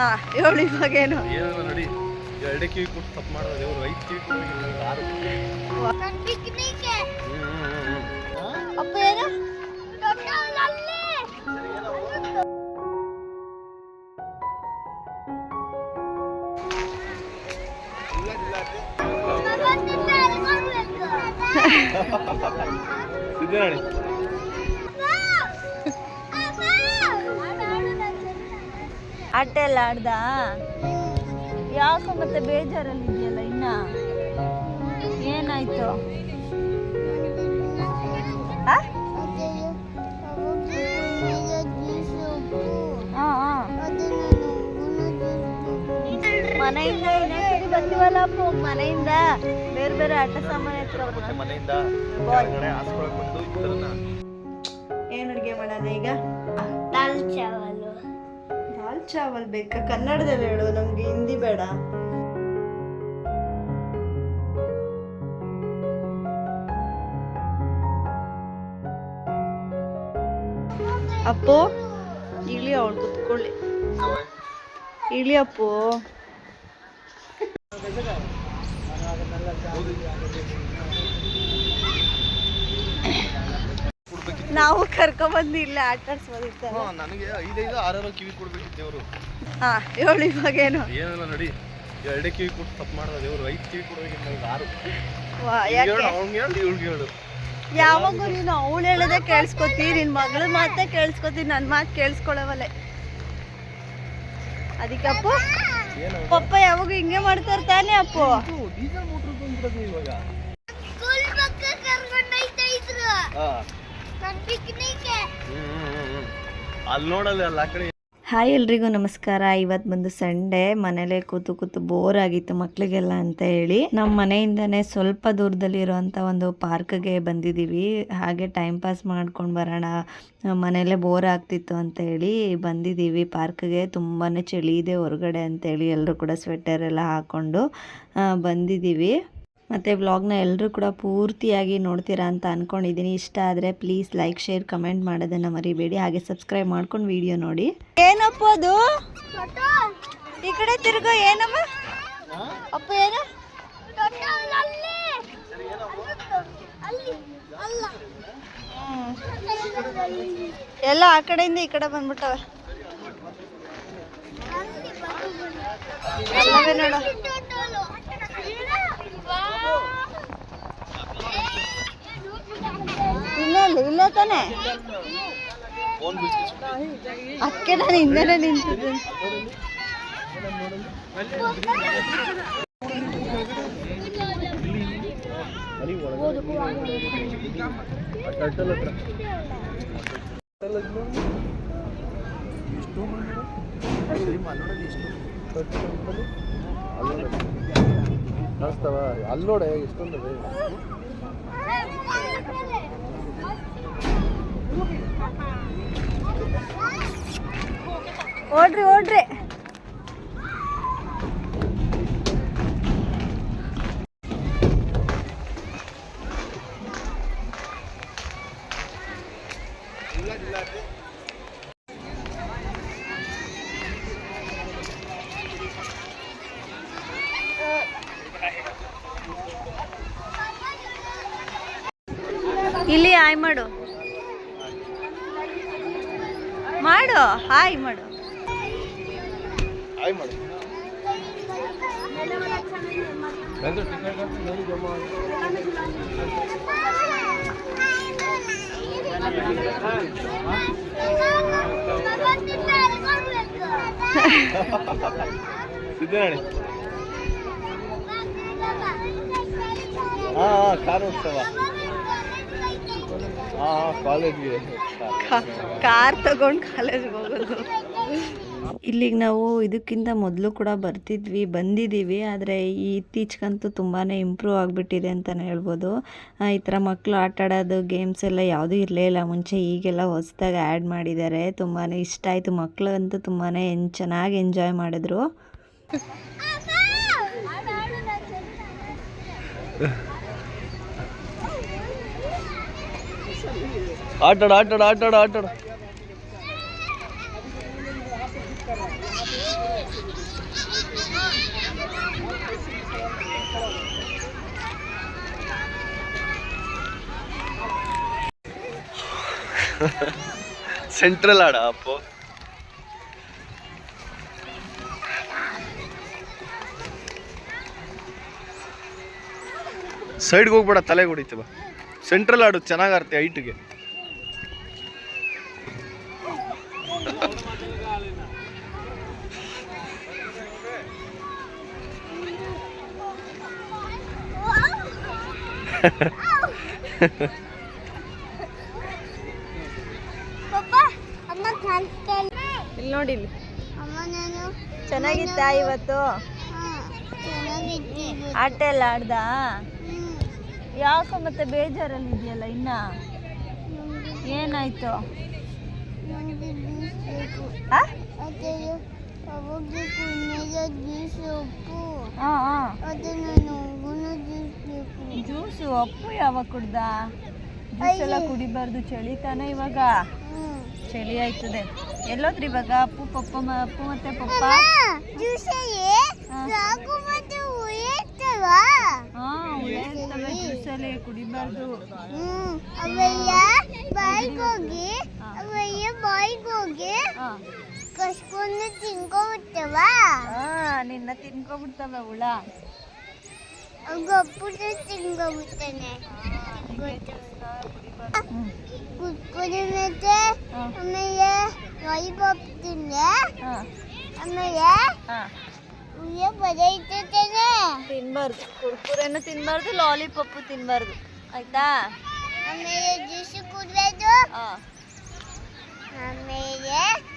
ಹಾ ಹೇಳಿ ಇವಾಗೇನು ಏನಲ್ಲ ನೋಡಿ ಎರಡೇ ಕಿವಿ ಕೊಟ್ಟು ತಪ್ಪು ಮಾಡೋದು ಇವ್ರು ಐದು ಕಿವಿ ಕೊಡೋದು ಆರು ಅಪ್ಪ ಏನು? ಸಿದ್ದೇಳಿ ಆಟ ಎಲ್ಲ ಆಡ್ದ? ಯಾಕೆ ಮತ್ತೆ ಬೇಜಾರಲ್ಲಿ ಇದೆಯಲ್ಲ ಇನ್ನ? ಏನಾಯ್ತು. ಮನೆಯಿಂದ ಇನ್ನೊಂದ್ಸರಿ ಬಂದಿವಲ್ಲ ಅಪ್ಪು ಮನೆಯಿಂದ. ಬೇರೆ ಬೇರೆ ಆಟ ಸಾಮಾನು ಮತ್ತೆ ಮನೆಯಿಂದ ಏನ್ ಅಡುಗೆ ಮಾಡೋದು ಈಗ? ದಾಲ್ ಚಾವಲ್. ಬೇಕಾ? ಕನ್ನಡದಲ್ಲಿ ಹೇಳು ನಮ್ಗೆ ಹಿಂದಿ ಬೇಡ. ಅಪ್ಪು ಇಳಿ ಅವಳು ಕುತ್ಕೊಳ್ಳಿ. ಇಳಿ ಅಪ್ಪು. ನಾವು ಕರ್ಕೊಂಬಂದು ಇಲ್ಲ ಆಟ ಹಾ, ನನಗೆ ಐದೈದು ಆರಾರು ಕಿವಿ ಕೊಡ್ಬೇಕಿತ್ತು ದೇವರು. ಹಾ ಹೇಳು ಇವಾಗೇನು? ಏನಲ್ಲ ನೋಡಿ ಎರಡೇ ಕಿವಿ ಕೊಟ್ಟು ತಪ್ಪು ಮಾಡೋದು ದೇವರು ಐದು ಕಿವಿ ಕೊಡ್ಬೇಕಿತ್ತು ನನಗೆ ಆರು. ವಾ, ಯಾಕೆ? ಹೇಳು ಅವ್ನಿಗೆ ಹೇಳು ಇವ್ಳಿಗೆ ಹೇಳು. ಯಾವಾಗೂ ನೀನು ಅವಳು ಹೇಳೋದೇ ಕೇಳಿಸ್ಕೊತಿ ನಿನ್ನ ಮಗಳ ಮಾತೇ ಕೇಳಿಸ್ಕೊತಿ ನನ್ನ ಮಾತು ಕೇಳಿಸ್ಕೊಳ್ಳವಲ್ಲೆ. ಅದಕ್ಕೆ ಅಪ್ಪು ಏನು ಪಪ್ಪ ಯಾವಾಗ ಹಿಂಗೆ ಮಾಡ್ತಾರೆ ತಾನೇ ಅಪ್ಪ. ಡೀಸೆಲ್ ಮೋಟ್ರ್ ಬಂದ್ಬಿಡೋದು ಇವಾಗ. ಹಾ. ಅಲ್ಲಿ ನೋಡಲ್ಲ ಅಲ್ಲ ಆ ಕಡೆ. ಹಾಯ್ ಎಲ್ರಿಗೂ ನಮಸ್ಕಾರ. ಇವತ್ತು ಬಂದು ಸಂಡೇ ಮನೇಲೆ ಕೂತು ಕೂತು ಬೋರ್ ಆಗಿತ್ತು ಮಕ್ಳಿಗೆಲ್ಲ ಅಂತ ಹೇಳಿ. ನಮ್ಮ ಮನೆಯಿಂದಾನೆ ಸ್ವಲ್ಪ ದೂರದಲ್ಲಿ ಇರುವಂತ ಒಂದು ಪಾರ್ಕ್ಗೆ ಬಂದಿದ್ದೀವಿ. ಹಾಗೆ ಟೈಮ್ ಪಾಸ್ ಮಾಡ್ಕೊಂಡು ಬರೋಣ. ಮನೇಲೆ ಬೋರ್ ಆಗ್ತಿತ್ತು ಅಂತ ಹೇಳಿ ಬಂದಿದ್ದೀವಿ. ಪಾರ್ಕ್ಗೆ ತುಂಬಾ ಚಳಿ ಇದೆ ಹೊರಗಡೆ ಅಂತೇಳಿ ಎಲ್ಲರೂ ಕೂಡ ಸ್ವೆಟರ್ ಎಲ್ಲ ಹಾಕ್ಕೊಂಡು ಆ, ಬಂದಿದ್ದೀವಿ. ಮತ್ತು ವ್ಲಾಗ್ನ ಎಲ್ಲರೂ ಕೂಡ ಪೂರ್ತಿಯಾಗಿ ನೋಡ್ತೀರಾ ಅಂತ ಅಂದ್ಕೊಂಡಿದ್ದೀನಿ ಇಷ್ಟ ಆದರೆ ಪ್ಲೀಸ್ ಲೈಕ್ ಶೇರ್ ಕಮೆಂಟ್ ಮಾಡೋದನ್ನು ಮರಿಬೇಡಿ. ಹಾಗೆ ಸಬ್ಸ್ಕ್ರೈಬ್ ಮಾಡ್ಕೊಂಡು ವಿಡಿಯೋ ನೋಡಿ. ಏನಪ್ಪ ಅದು? ಈ ಕಡೆ ತಿರುಗೋ ಏನಮ್ಮ? ಅಪ್ಪ ಏನು. ಎಲ್ಲ ಆ ಕಡೆಯಿಂದ ಈ ಕಡೆ ಬಂದ್ಬಿಟ್ಟವೆ. ನೋಡು. ಇಲ್ಲ ಇಲ್ಲ ತಾನೆ ಅದಕ್ಕೆ ನಾನು ಹಿಂದೆ ನಿಂತಿದ್ದೆ ಮನೆ ಒಳಗಡೆ ಟರ್ಟಲ್ ಹತ್ರ ಟರ್ಟಲ್ ಅದು ನೋಡು. ಎಷ್ಟು ಮಂದಿ ನೋಡು. ಸರಿ, ಅಲ್ಲಿ ನೋಡೋದು ಎಷ್ಟು ಟರ್ಟಲ್ ಅಂದ್ಕೊಂಡು ಅಲ್ಲಿ ನೋಡು. ಕಾಣಿಸ್ತಾವ ಅಲ್ಲಿ ನೋಡೆ ಎಷ್ಟೊಂದವೆ ಓಡ್ರಿ ಓಡ್ರಿ. ಇಲ್ಲಿ ಹಾಯ್ ಮಾಡು ಮಾಡು ಹಾಯ್ ಮಾಡು. ಹಾಯ್ ಮಾಡು. ಸಿದ್ದೇಳಿ ಹಾ ಹಾ ಕಾರ್ ಉತ್ಸವ ಹಾ ಹಾ ಕಾಲೇಜ್ಗೆ. ಕಾರ್ ತಗೊಂಡು ಕಾಲೇಜ್ಗೆ ಹೋಗೋದು. ಇಲ್ಲಿಗೆ ನಾವು ಇದಕ್ಕಿಂತ ಮೊದಲು ಕೂಡ ಬರ್ತಿದ್ವಿ ಬಂದಿದ್ದೀವಿ ಆದರೆ ಈ ಇತ್ತೀಚೆಗಂತೂ ತುಂಬಾ ಇಂಪ್ರೂವ್ ಆಗಿಬಿಟ್ಟಿದೆ ಅಂತಲೇ ಹೇಳ್ಬೋದು. ಈ ಥರ ಮಕ್ಕಳು ಆಟ ಆಡೋದು ಗೇಮ್ಸ್ ಎಲ್ಲ ಯಾವುದೂ ಇರಲೇ ಇಲ್ಲ. ಮುಂಚೆ ಈಗೆಲ್ಲ ಹೊಸದಾಗಿ ಆ್ಯಡ್ ಮಾಡಿದ್ದಾರೆ ತುಂಬಾ ಇಷ್ಟ ಆಯಿತು. ಮಕ್ಕಳು ಅಂತೂ ತುಂಬಾ ಎನ್ ಚೆನ್ನಾಗಿ ಎಂಜಾಯ್ ಮಾಡಿದ್ರು. ಆಟಾಡ ಆಟಾಡ ಆಟಾಡ ಆಟಾಡ. ಸೆಂಟ್ರಲ್ ಆಡ, ಅಪ್ಪು. ಸೈಡ್ಗೆ ಹೋಗ್ಬೇಡ, ತಲೆಗೆ ಹೊಡಿತೀವ. ಸೆಂಟ್ರಲ್ ಆಡು ಚೆನ್ನಾಗಿರುತ್ತೆ ಆಡ್ತಿ ಇಲ್ಲಿ ನೋಡಿ ಇಲ್ಲಿ. ಚೆನ್ನಾಗಿತ್ತಾ ಇವತ್ತು? ಆಟ ಎಲ್ಲ ಆಡ್ದ? ಯಾಕ ಮತ್ತೆ ಬೇಜಾರಲ್ಲಿ ಇದೆಯಲ್ಲ ಇನ್ನ? ಏನಾಯ್ತು? ಏನಾಯ್ತು ನಮ್ಗೆ ಜ್ಯೂಸ್ ಉಪ್ಪು. ಅದನ್ನು ನೋವುನ ಜ್ಯೂಸ್ ಬೇಕು ಜ್ಯೂಸು ಅಪ್ಪು ಯಾವಾಗ ಕುಡ್ದ? ಜ್ಯೂಸ್ ಎಲ್ಲ ಕುಡಿಬಾರ್ದು ಚಳಿ ತಾನೆ ಇವಾಗ. ಚಳಿ ಆಯ್ತದೆ. ಎಲ್ಲೋದ್ರಿ ಇವಾಗ? ಅಪ್ಪು ಪಪ್ಪ ಅಪ್ಪು ಮತ್ತೆ ಪಪ್ಪ? ಜ್ಯೂಸಲ್ಲಿ ಕುಡಿಬಾರ್ದು. ಅವೆಲ್ಲ ಬಾಯಿಗೆ ಹೋಗಿ ಅವೆಲ್ಲ ಬಾಯ್ಗೆ ಹೋಗಿ ಹಾ. ಕಸ್ಕೊಂಡು ತಿನ್ಕೊಬಿಡ್ತವ? ಆ, ನಿನ್ನ ತಿನ್ಕೊಬಿಡ್ತವೆ ಹುಳ. ಗಪ್ಪುಟ ತಿನ್ಕೊಬಿಡ್ತಾನೆ. ಹ್ಮ್. ಕುತ್ಕೊಂಡು ಮತ್ತೆ ಹಾ. ಆಮೇಲೆ ಲಾಲಿಪಾಪ್ ತಿಂದೆ ಹಾ, ಆಮೇಲೆ ಹಾ. ಉಯ್ಯ ಬದೈತಾನೆ ತಿನ್ಬಾರ್ದು. ಕುರ್ಕುರೆನು ತಿನ್ಬಾರ್ದು ಲಾಲಿಪಾಪು ತಿನ್ಬಾರ್ದು. ಆಯ್ತಾ? ಆಮೇಲೆ ಜ್ಯೂಸ್ ಕುಡ್ಬೇಕು. ಆ, ಆಮೇಲೆ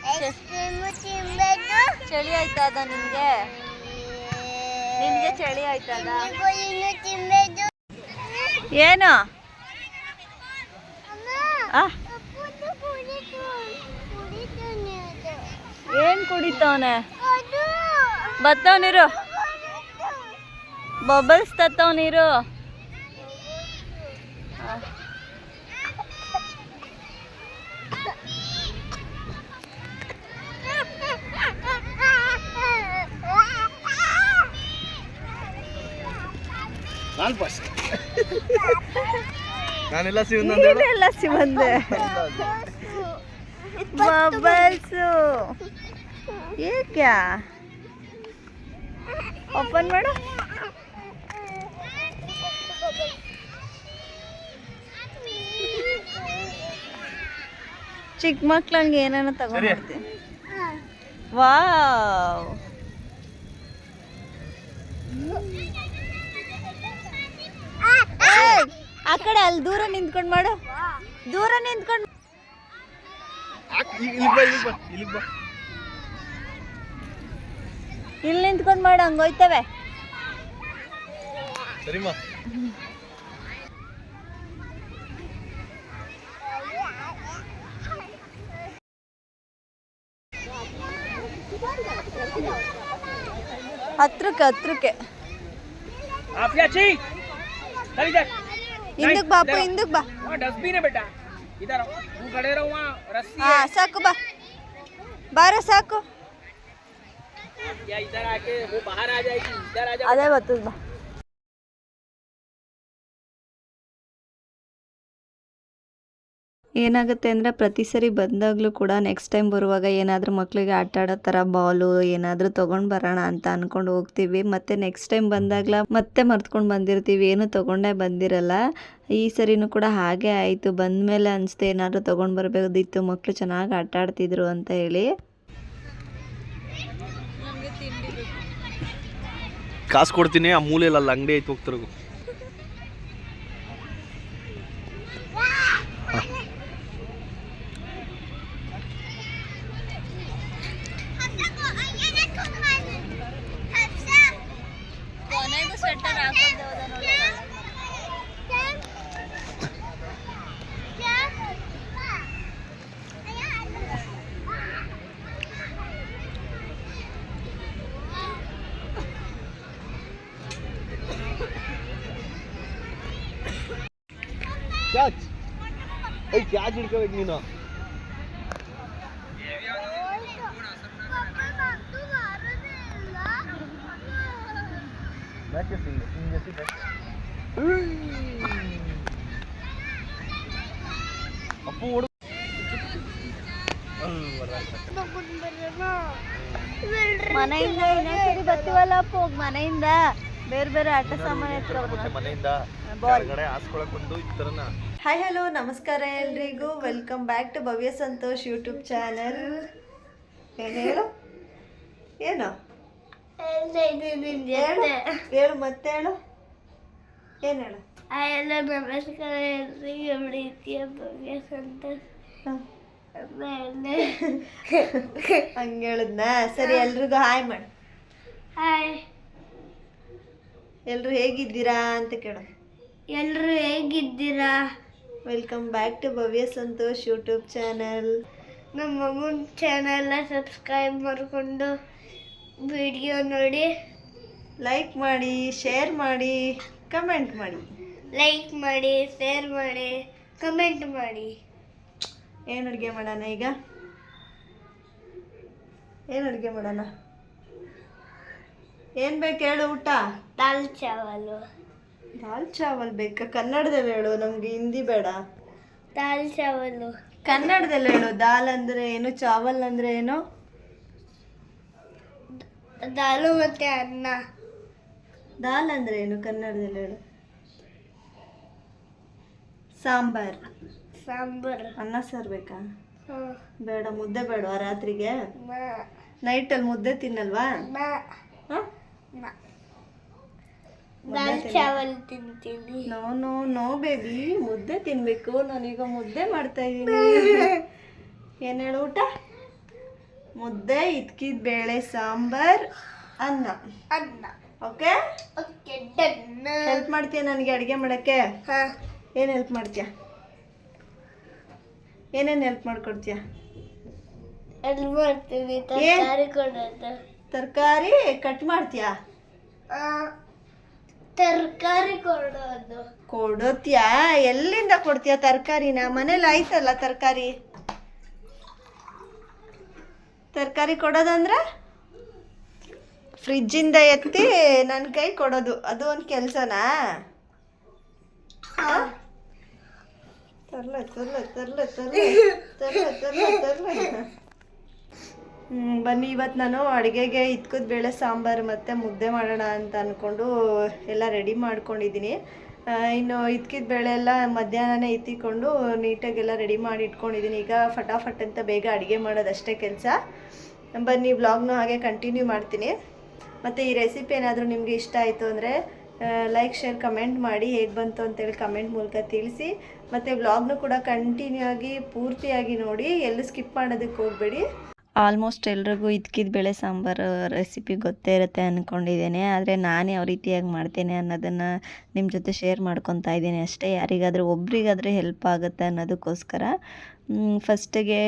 ಐಸ್ ಕ್ರೀಮು ತಿನ್ಬೇಕು ಚಳಿ ಆಯ್ತದ ನಿಮ್ಗೆ? ನಿಮ್ಗೆ ಚಳಿ ಆಯ್ತದ? ಏನು? ಏನ್ ಕುಡಿತವನೆ? ಬತ್ತವನಿರು? ಬಬಲ್ಸ್ ತತ್ತವನಿರು? ನಾನು ಫಸ್ಟ್ ನಾನೆಲ್ಲ ನೀನೆಲ್ಲ ಸಿವಂದೆ ಬಬಲ್ಸು ಏಕ್ಯಾ? ಓಪನ್ ಮಾಡು. ಚಿಕ್ಕ ಮಕ್ಳಂಗೆ ಏನಾನ ತಗೊಂಡಿರ್ತೀನಿ ವಾವ್. ಆ ಕಡೆ ಅಲ್ಲಿ ದೂರ ನಿಂತ್ಕೊಂಡು ಮಾಡು. ದೂರ ನಿಂತ್ಕೊಂಡು ಇಲ್ಲಿ ನಿಂತ್ಕೊಂಡು ಮಾಡು ಹಂಗೋಯ್ತವೆ ಹೋಯ್ತವೆ. ಸರಿಮಾ? ಹತ್ರಕ್ಕೆ ಹತ್ರಕ್ಕೆ. आफिया जी चल इधर ಹಿಂದಕ್ಕೆ ಬಾಪು ಹಿಂದಕ್ಕೆ ಬಾ वहाँ डस्टबिन है बेटा इधर आओ तू खड़े रहो वहाँ रस्सी ಹಾ ಸಾಕು ಬಾ ಬಾರ ಸಾಕು या इधर आके वो बाहर आ जाएगी इधर आ जाओ ಅದೇ ಬರ್ತದ ಬಾ ಏನಾಗುತ್ತೆ ಅಂದರೆ ಪ್ರತಿ ಸರಿ ಬಂದಾಗಲೂ ಕೂಡ ನೆಕ್ಸ್ಟ್ ಟೈಮ್ ಬರುವಾಗ ಏನಾದರೂ ಮಕ್ಕಳಿಗೆ ಆಟ ಆಡೋ ಥರ ಬಾಲು ಏನಾದರೂ ತೊಗೊಂಡು ಬರೋಣ ಅಂತ ಅಂದ್ಕೊಂಡು ಹೋಗ್ತೀವಿ. ಮತ್ತು ನೆಕ್ಸ್ಟ್ ಟೈಮ್ ಬಂದಾಗಲ ಮತ್ತೆ ಮರ್ತ್ಕೊಂಡು ಬಂದಿರ್ತೀವಿ. ಏನು ತೊಗೊಂಡೇ ಬಂದಿರಲ್ಲ. ಈ ಸರಿನೂ ಕೂಡ ಹಾಗೆ ಆಯಿತು. ಬಂದಮೇಲೆ ಅನಿಸ್ತು ಏನಾದರೂ ತೊಗೊಂಡು ಬರಬೇಕಿತ್ತು ಮಕ್ಕಳು ಚೆನ್ನಾಗಿ ಆಟ ಆಡ್ತಿದ್ರು ಅಂತ ಹೇಳಿ. ಕಾಸು ಕೊಡ್ತೀನಿ. ಆ ಮೂಲೆಯಲ್ಲಿ ಅಲ್ಲಿ ಅಂಗಡಿ ಐತೆ ಹೋಗ್ತಿರೋಗು ಕೊನೆಗೂ ಸ್ವೆಟರ್ ಹಾಕೊಂಡೆ ಹೋದ ನೋಡಿ ಕ್ಯಾಚ್ ಐ ಕ್ಯಾಚ್ ಹಿಡ್ಕೋಬೇಕು ನೀನು ಪಪ್ಪ ಬ್ಯಾಕ್ ಹಿಂಗೆ ಹಿಂಗೆ ಎತ್ತಿ back. ಅಪ್ಪು ಓಡು ಮನೆಯಿಂದ ಇನ್ನೊಂದ್ಸರಿ ಬರ್ತೀವಲ್ಲ ಅಪ್ಪ ಮನೆಯಿಂದ. ಬೇರೆ ಬೇರೆ ಆಟ ಸಾಮಾನು ಮನೆಯಿಂದ ಕೆಳಗಡೆ ಹಾಸ್ಕೊಳಕ್ ಬಂದು ಈ ಥರನ. ಹಾಯ್ ಹಲೋ ನಮಸ್ಕಾರ ಎಲ್ರಿಗೂ. Welcome back to Bhavya Santosh YouTube channel ಏನು ಹೇಳು? ಏನು? ಹೇಳು ಹೇಳು ಮತ್ತೆ ಹೇಳು. ಏನು ಹೇಳು? ಎಲ್ಲ ನಮಸ್ಕಾರ ಎಲ್ರಿಗೂ ಪ್ರೀತಿಯ ಭವ್ಯ ಸಂತೋಷ್ ಹಂಗೆ ಹೇಳಿದ್ನಾ? ಸರಿ ಎಲ್ರಿಗೂ ಹಾಯ್ ಮಾಡಿ. ಹಾಯ್. ಎಲ್ಲರೂ ಹೇಗಿದ್ದೀರಾ ಅಂತ ಕೇಳು. ಎಲ್ಲರೂ ಹೇಗಿದ್ದೀರಾ? Welcome back to Bhavya Santosh YouTube channel ನಮ್ಮ ಅಮ್ಮನ ಚಾನಲ್ನ ಸಬ್ಸ್ಕ್ರೈಬ್ ಮಾಡಿಕೊಂಡು ವಿಡಿಯೋ ನೋಡಿ. ಲೈಕ್ ಮಾಡಿ ಶೇರ್ ಮಾಡಿ. ಕಮೆಂಟ್ ಮಾಡಿ. ಲೈಕ್ ಮಾಡಿ ಶೇರ್ ಮಾಡಿ ಕಮೆಂಟ್ ಮಾಡಿ. ಏನು ಅಡುಗೆ ಮಾಡೋಣ ಈಗ? ಏನು ಅಡುಗೆ ಮಾಡೋಣ? ಏನು ಬೇಕು ಹೇಳು ಊಟ? ದಾಲ್ ಚಾವಲು ದಾಲ್ ಚಾವಲ್ ಬೇಕಾ? ಕನ್ನಡದಲ್ಲಿ ಹೇಳು ನಮಗೆ ಹಿಂದಿ ಬೇಡ. ದಾಲ್ ಚಾವಲು ಕನ್ನಡದಲ್ಲಿ ಹೇಳು ದಾಲ್ ಅಂದರೆ ಏನು ಚಾವಲ್ ಅಂದರೆ ಏನು? ದಾಲು ಮತ್ತು ಅನ್ನ. ದಾಲ್ ಅಂದ್ರೆ ಏನು? ಕನ್ನಡದಲ್ಲಿ ಹೇಳು. ಸಾಂಬಾರ್. ಸಾಂಬಾರ್. ಅನ್ನ ಸಾರು ಬೇಕಾ. ಬೇಡ ಮುದ್ದೆ ಬೇಡ ರಾತ್ರಿಗೆ? ನೈಟ್ ನೈಟಲ್ಲಿ ಮುದ್ದೆ ತಿನ್ನಲ್ವಾ? ಮ- ಹಾಂ? ಮ- ದಾಲ್ ಚಾವಲ್ ತಿಂತೀನಿ. ನೋ ನೋ ನೋ ಬೇಬಿ ಮುದ್ದೆ ತಿನ್ಬೇಕು. ನಾನೀಗ ಮುದ್ದೆ ಮಾಡ್ತಾ ಇದ್ದೀನಿ. ಏನು ಹೇಳು ಊಟ? ಮುದ್ದೆ ಇದ್ಕಿದ ಬೇಳೆ ಸಾಂಬಾರ್ ಅನ್ನ. ಅನ್ನ. ಓಕೆ ಓಕೆ ಡನ್ ಹೆಲ್ಪ್ ಮಾಡ್ತೀಯ ನನಗೆ ಅಡುಗೆ ಮಾಡೋಕ್ಕೆ? ಹಾಂ. ಏನು ಹೆಲ್ಪ್ ಮಾಡ್ತೀಯ? ಏನೇನು ಹೆಲ್ಪ್ ಮಾಡ್ಕೊಡ್ತೀಯ? ಹೆಲ್ಪ್ ಮಾಡ್ತೀವಿ ತರಕಾರಿ ಕೊಡೋದು. ತರಕಾರಿ ಕಟ್ ಮಾಡ್ತೀಯಾ? ತರಕಾರಿ ಕೊಡೋದು. ಕೊಡೋತ್ಯಾ? ಎಲ್ಲಿಂದ ಕೊಡ್ತೀಯ ತರಕಾರಿನ? ಮನೇಲಿ ಆಯ್ತಲ್ಲ ತರಕಾರಿ? ತರಕಾರಿ ಕೊಡೋದಂದ್ರೆ? ಫ್ರಿಜ್ಜಿಂದ ಎತ್ತಿ ನನ್ನ ಕೈ ಕೊಡೋದು. ಅದು ಒಂದು ಕೆಲಸನಾ? ತರ್ಲ ತರ್ಲ ತರ್ಲ ತರ್ಲ ತರ್ಲ ತರ್ಲ ಬನ್ನಿ ಇವತ್ತು ನಾನು ಅಡುಗೆಗೆ ಇದ್ಕದ ಬೇಳೆ ಸಾಂಬಾರು ಮತ್ತು ಮುದ್ದೆ ಮಾಡೋಣ ಅಂತ ಅಂದ್ಕೊಂಡು ಎಲ್ಲ ರೆಡಿ ಮಾಡ್ಕೊಂಡಿದ್ದೀನಿ ಇನ್ನು ಇದ್ಕಿದ ಬೇಳೆ ಎಲ್ಲ ಮಧ್ಯಾಹ್ನನೇ ಇತ್ತಿಕೊಂಡು ನೀಟಾಗೆಲ್ಲ ರೆಡಿ ಮಾಡಿ ಇಟ್ಕೊಂಡಿದ್ದೀನಿ ಈಗ ಫಟಾಫಟ್ ಅಂತ ಬೇಗ ಅಡುಗೆ ಮಾಡೋದಷ್ಟೇ ಕೆಲಸ. ಬನ್ನಿ ವ್ಲಾಗ್ನು ಹಾಗೆ ಕಂಟಿನ್ಯೂ ಮಾಡ್ತೀನಿ. ಮತ್ತು ಈ ರೆಸಿಪಿ ಏನಾದರೂ ನಿಮಗೆ ಇಷ್ಟ ಆಯಿತು ಅಂದರೆ ಲೈಕ್ ಶೇರ್ ಕಮೆಂಟ್ ಮಾಡಿ ಹೇಗೆ ಬಂತು ಅಂತೇಳಿ ಕಮೆಂಟ್ ಮೂಲಕ ತಿಳಿಸಿ. ಮತ್ತು ವ್ಲಾಗ್ನು ಕೂಡ ಕಂಟಿನ್ಯೂ ಆಗಿ ಪೂರ್ತಿಯಾಗಿ ನೋಡಿ, ಎಲ್ಲೂ ಸ್ಕಿಪ್ ಮಾಡೋದಕ್ಕೆ ಹೋಗಬೇಡಿ. ಆಲ್ಮೋಸ್ಟ್ ಎಲ್ರಿಗೂ ಇದ್ಕಿದ ಬೇಳೆ ಸಾಂಬಾರು ರೆಸಿಪಿ ಗೊತ್ತೇ ಇರುತ್ತೆ ಅಂದ್ಕೊಂಡಿದ್ದೇನೆ ಆದರೆ ನಾನು ಯಾವ ರೀತಿಯಾಗಿ ಮಾಡ್ತೇನೆ ಅನ್ನೋದನ್ನು ನಿಮ್ಮ ಜೊತೆ ಶೇರ್ ಮಾಡ್ಕೊತಾ ಇದ್ದೀನಿ ಅಷ್ಟೇ. ಯಾರಿಗಾದರೂ ಒಬ್ರಿಗಾದರೆ ಹೆಲ್ಪ್ ಆಗುತ್ತೆ ಅನ್ನೋದಕ್ಕೋಸ್ಕರ. ಫಸ್ಟಿಗೆ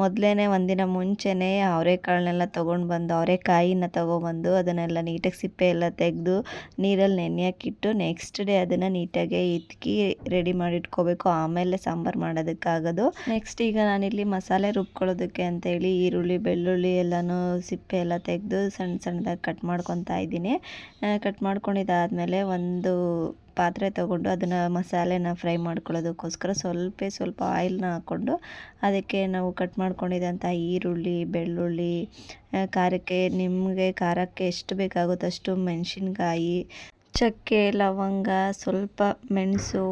ಮೊದಲೇ ಒಂದಿನ ಮುಂಚೆನೇ ಅವರೆಕಾಳನ್ನೆಲ್ಲ ತೊಗೊಂಡು ಬಂದು, ಅವರೆಕಾಯಿನ ತೊಗೊಬಂದು, ಅದನ್ನೆಲ್ಲ ನೀಟಾಗಿ ಸಿಪ್ಪೆ ಎಲ್ಲ ತೆಗೆದು, ನೀರಲ್ಲಿ ನೆನೆಯೋಕ್ಕಿಟ್ಟು ನೆಕ್ಸ್ಟ್ ಡೇ ಅದನ್ನು ನೀಟಾಗಿ ಇಟ್ಕಿ ರೆಡಿ ಮಾಡಿ ಇಟ್ಕೋಬೇಕು. ಆಮೇಲೆ ಸಾಂಬಾರು ಮಾಡೋದಕ್ಕಾಗೋದು. ನೆಕ್ಸ್ಟ್ ಈಗ ನಾನಿಲ್ಲಿ ಮಸಾಲೆ ರುಬ್ಕೊಳ್ಳೋದಕ್ಕೆ ಅಂತೇಳಿ ಈರುಳ್ಳಿ, ಬೆಳ್ಳುಳ್ಳಿ ಎಲ್ಲನೂ ಸಿಪ್ಪೆ ಎಲ್ಲ ತೆಗೆದು ಸಣ್ಣ ಸಣ್ಣದಾಗಿ ಕಟ್ ಮಾಡ್ಕೊತಾ ಇದ್ದೀನಿ. ಕಟ್ ಮಾಡ್ಕೊಂಡಿದ್ದಾದಮೇಲೆ ಒಂದು ಪಾತ್ರೆ ತೊಗೊಂಡು ಅದನ್ನು ಮಸಾಲೆನ ಫ್ರೈ ಮಾಡ್ಕೊಳ್ಳೋದಕ್ಕೋಸ್ಕರ ಸ್ವಲ್ಪ ಸ್ವಲ್ಪ ಆಯಿಲ್ನ ಹಾಕ್ಕೊಂಡು ಅದಕ್ಕೆ ನಾವು ಕಟ್ ಮಾಡ್ಕೊಂಡಿದ್ದಂಥ ಈರುಳ್ಳಿ, ಬೆಳ್ಳುಳ್ಳಿ ಖಾರಕ್ಕೆ ನಿಮಗೆ ಖಾರಕ್ಕೆ ಎಷ್ಟು ಬೇಕಾಗುತ್ತೋ ಅಷ್ಟು ಮೆಣಸಿನ್ಕಾಯಿ, ಚಕ್ಕೆ, ಲವಂಗ, ಸ್ವಲ್ಪ ಮೆಣಸು,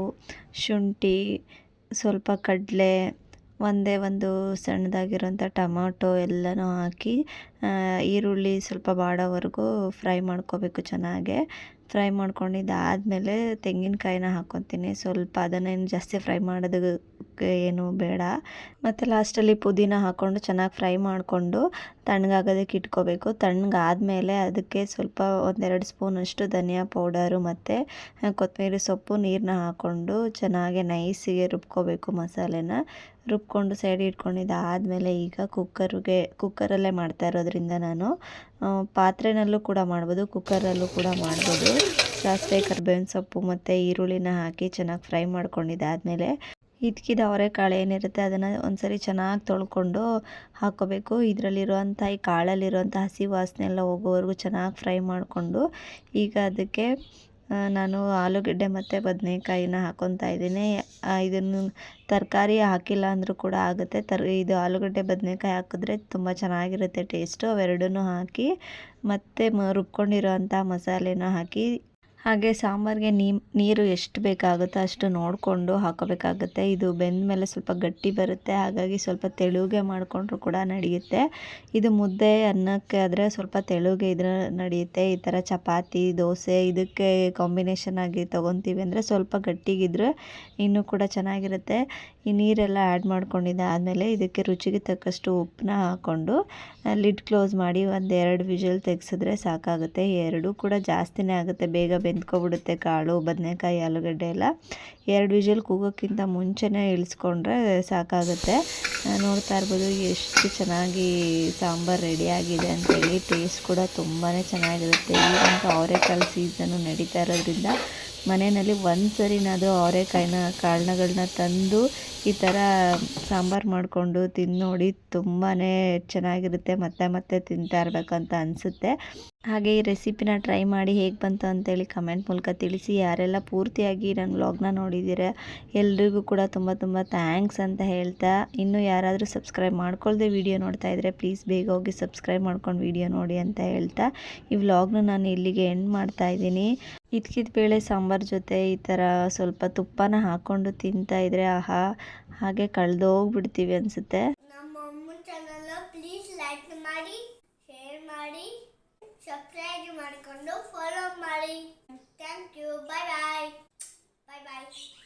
ಶುಂಠಿ, ಸ್ವಲ್ಪ ಕಡಲೆ, ಒಂದೇ ಒಂದು ಸಣ್ಣದಾಗಿರೋಂಥ ಟೊಮಾಟೊ ಎಲ್ಲನೂ ಹಾಕಿ ಈರುಳ್ಳಿ ಸ್ವಲ್ಪ ಬಾಡೋವರೆಗೂ ಫ್ರೈ ಮಾಡ್ಕೋಬೇಕು ಚೆನ್ನಾಗೆ. ಫ್ರೈ ಮಾಡ್ಕೊಂಡಿದ್ದಾದಮೇಲೆ ತೆಂಗಿನಕಾಯಿನ ಹಾಕ್ಕೊತೀನಿ ಸ್ವಲ್ಪ ಅದನ್ನೇನು ಜಾಸ್ತಿ ಫ್ರೈ ಮಾಡೋದಕ್ಕೆ ಏನು ಬೇಡ. ಮತ್ತು ಲಾಸ್ಟಲ್ಲಿ ಪುದೀನ ಹಾಕ್ಕೊಂಡು ಚೆನ್ನಾಗಿ ಫ್ರೈ ಮಾಡಿಕೊಂಡು ತಣ್ಣಗಾಗೋದಕ್ಕೆ ಇಟ್ಕೋಬೇಕು. ತಣ್ಣಗಾದಮೇಲೆ ಅದಕ್ಕೆ ಸ್ವಲ್ಪ ಒಂದೆರಡು ಸ್ಪೂನಷ್ಟು ಧನಿಯಾ ಪೌಡರು ಮತ್ತು ಕೊತ್ತಂಬರಿ ಸೊಪ್ಪು ನೀರನ್ನ ಹಾಕ್ಕೊಂಡು ಚೆನ್ನಾಗಿ ನೈಸಿಗೆ ರುಬ್ಕೋಬೇಕು ಮಸಾಲೆನ. ರುಬ್ಕೊಂಡು ಸೈಡ್ ಇಟ್ಕೊಂಡಿದ್ದಾದಮೇಲೆ ಈಗ ಕುಕ್ಕರ್ಗೆ ಕುಕ್ಕರಲ್ಲೇ ಮಾಡ್ತಾ ಇರೋದ್ರಿಂದ ನಾನು ಪಾತ್ರೆನಲ್ಲೂ ಕೂಡ ಮಾಡ್ಬೋದು ಕುಕ್ಕರಲ್ಲೂ ಕೂಡ ಮಾಡ್ಬೋದು. ಸಾಸಿವೆ, ಕರ್ಬೇವಿನ ಸೊಪ್ಪು ಮತ್ತು ಈರುಳ್ಳಿನ ಹಾಕಿ ಚೆನ್ನಾಗಿ ಫ್ರೈ ಮಾಡ್ಕೊಂಡಿದ್ದಾದಮೇಲೆ ಇದ್ಕಿದ ಅವರೆಕಾಳು ಏನಿರುತ್ತೆ ಅದನ್ನು ಒಂದ್ಸರಿ ಚೆನ್ನಾಗಿ ತೊಳ್ಕೊಂಡು ಹಾಕ್ಕೋಬೇಕು ಇದರಲ್ಲಿರುವಂಥ ಈ ಕಾಳಲ್ಲಿರುವಂಥ ಹಸಿ ವಾಸನೆ ಎಲ್ಲ ಹೋಗೋವರೆಗೂ ಚೆನ್ನಾಗಿ ಫ್ರೈ ಮಾಡಿಕೊಂಡು ಈಗ ಅದಕ್ಕೆ ನಾನು ಆಲೂಗಡ್ಡೆ ಮತ್ತು ಬದನೇಕಾಯಿನ ಹಾಕ್ಕೊತಾ ಇದ್ದೀನಿ. ಇದನ್ನು ತರಕಾರಿ ಹಾಕಿಲ್ಲ ಅಂದರೂ ಕೂಡ ಆಗುತ್ತೆ. ತರ್, ಇದು ಆಲೂಗಡ್ಡೆ ಬದನೇಕಾಯಿ ಹಾಕಿದ್ರೆ ತುಂಬ ಚೆನ್ನಾಗಿರುತ್ತೆ ಟೇಸ್ಟು. ಅವೆರಡನ್ನೂ ಹಾಕಿ ಮತ್ತು ಮ ರುಬ್ಕೊಂಡಿರೋಂಥ ಮಸಾಲೆನ ಹಾಕಿ ಹಾಗೆ ಸಾಂಬಾರಿಗೆ ನೀರು ಎಷ್ಟು ಬೇಕಾಗುತ್ತೋ ಅಷ್ಟು ನೋಡಿಕೊಂಡು ಹಾಕೋಬೇಕಾಗುತ್ತೆ. ಇದು ಬೆಂದ ಮೇಲೆ ಸ್ವಲ್ಪ ಗಟ್ಟಿ ಬರುತ್ತೆ, ಹಾಗಾಗಿ ಸ್ವಲ್ಪ ತೆಳುಗೆ ಮಾಡಿಕೊಂಡ್ರೂ ಕೂಡ ನಡೆಯುತ್ತೆ. ಇದು ಮುದ್ದೆ, ಅನ್ನಕ್ಕೆ ಆದರೆ ಸ್ವಲ್ಪ ತೆಳುಗೆ ಇದ್ರ ನಡೆಯುತ್ತೆ. ಈ ಥರ ಚಪಾತಿ, ದೋಸೆ, ಇದಕ್ಕೆ ಕಾಂಬಿನೇಷನ್ ಆಗಿ ತೊಗೊತೀವಿ ಅಂದರೆ ಸ್ವಲ್ಪ ಗಟ್ಟಿಗಿದ್ರೆ ಇನ್ನೂ ಕೂಡ ಚೆನ್ನಾಗಿರುತ್ತೆ. ಈ ನೀರೆಲ್ಲ ಆ್ಯಡ್ ಮಾಡ್ಕೊಂಡಿದ್ದೆ ಆದಮೇಲೆ ಇದಕ್ಕೆ ರುಚಿಗೆ ತಕ್ಕಷ್ಟು ಉಪ್ಪನ್ನ ಹಾಕ್ಕೊಂಡು ಲಿಡ್ ಕ್ಲೋಸ್ ಮಾಡಿ ಒಂದು ಎರಡು ವಿಷಲ್ ತೆಗೆಸಿದ್ರೆ ಸಾಕಾಗುತ್ತೆ. ಎರಡೂ ಕೂಡ ಜಾಸ್ತಿನೇ ಆಗುತ್ತೆ. ಬೇಗ ಬೆಂದ್ಕೊಬಿಡುತ್ತೆ ಕಾಳು, ಬದನೆಕಾಯಿ, ಆಲೂಗಡ್ಡೆ ಎಲ್ಲ. ಎರಡು ವಿಷಲ್ ಕೂಗೋಕ್ಕಿಂತ ಮುಂಚೆನೇ ಇಳಿಸ್ಕೊಂಡ್ರೆ ಸಾಕಾಗುತ್ತೆ. ನೋಡ್ತಾ ಇರ್ಬೋದು ಎಷ್ಟು ಚೆನ್ನಾಗಿ ಸಾಂಬಾರು ರೆಡಿಯಾಗಿದೆ ಅಂತೇಳಿ ಟೇಸ್ಟ್ ಕೂಡ ತುಂಬಾ ಚೆನ್ನಾಗಿರುತ್ತೆ. ಈಗಂತೂ ಅವರೆಕಾಳು ಸೀಸನ್ನು ನಡೀತಾ ಇರೋದ್ರಿಂದ ಮನೆಯಲ್ಲಿ ಒಂದು ಸರಿನಾದರೂ ಅವರೆಕಾಯಿನ ಕಾಳುಗಳನ್ನ ತಂದು ಈ ಥರ ಸಾಂಬಾರು ಮಾಡಿಕೊಂಡು ತಿಂದು ನೋಡಿ ತುಂಬಾ ಚೆನ್ನಾಗಿರುತ್ತೆ. ಮತ್ತೆ ಮತ್ತೆ ತಿಂತಾ ಇರಬೇಕಂತ ಅನಿಸುತ್ತೆ. ಹಾಗೆ ಈ ರೆಸಿಪಿನ ಟ್ರೈ ಮಾಡಿ ಹೇಗೆ ಬಂತು ಅಂತೇಳಿ ಕಮೆಂಟ್ ಮೂಲಕ ತಿಳಿಸಿ. ಯಾರೆಲ್ಲ ಪೂರ್ತಿಯಾಗಿ ನನ್ನ ವ್ಲಾಗ್ನ ನೋಡಿದ್ದೀರ, ಎಲ್ರಿಗೂ ಕೂಡ ತುಂಬ ತುಂಬ ಥ್ಯಾಂಕ್ಸ್ ಅಂತ ಹೇಳ್ತಾ. ಇನ್ನೂ ಯಾರಾದರೂ ಸಬ್ಸ್ಕ್ರೈಬ್ ಮಾಡ್ಕೊಳ್ಳದೆ ವಿಡಿಯೋ ನೋಡ್ತಾ ಇದ್ದರೆ ಪ್ಲೀಸ್ ಬೇಗ ಹೋಗಿ ಸಬ್ಸ್ಕ್ರೈಬ್ ಮಾಡ್ಕೊಂಡು ವಿಡಿಯೋ ನೋಡಿ ಅಂತ ಹೇಳ್ತಾ. ಈ ವ್ಲಾಗ್ನ ನಾನು ಇಲ್ಲಿಗೆ ಎಂಡ್ ಮಾಡ್ತಾ ಇದ್ದೀನಿ. ಇದ್ಕಿದ ಬೇಳೆ ಸಾಂಬಾರು ಜೊತೆ ಈ ಥರ ಸ್ವಲ್ಪ ತುಪ್ಪನ ಹಾಕ್ಕೊಂಡು ತಿಂತಾ ಇದ್ರೆ ಆಹಾ, ಹಾಗೆ ಕಳೆದೋಗ್ಬಿಡ್ತೀವಿ ಅನಿಸುತ್ತೆ. ಪ್ಲೀಸ್ ಲೈಕ್ ಮಾಡಿ. Don't follow Mari. Thank you. Bye bye. Bye bye.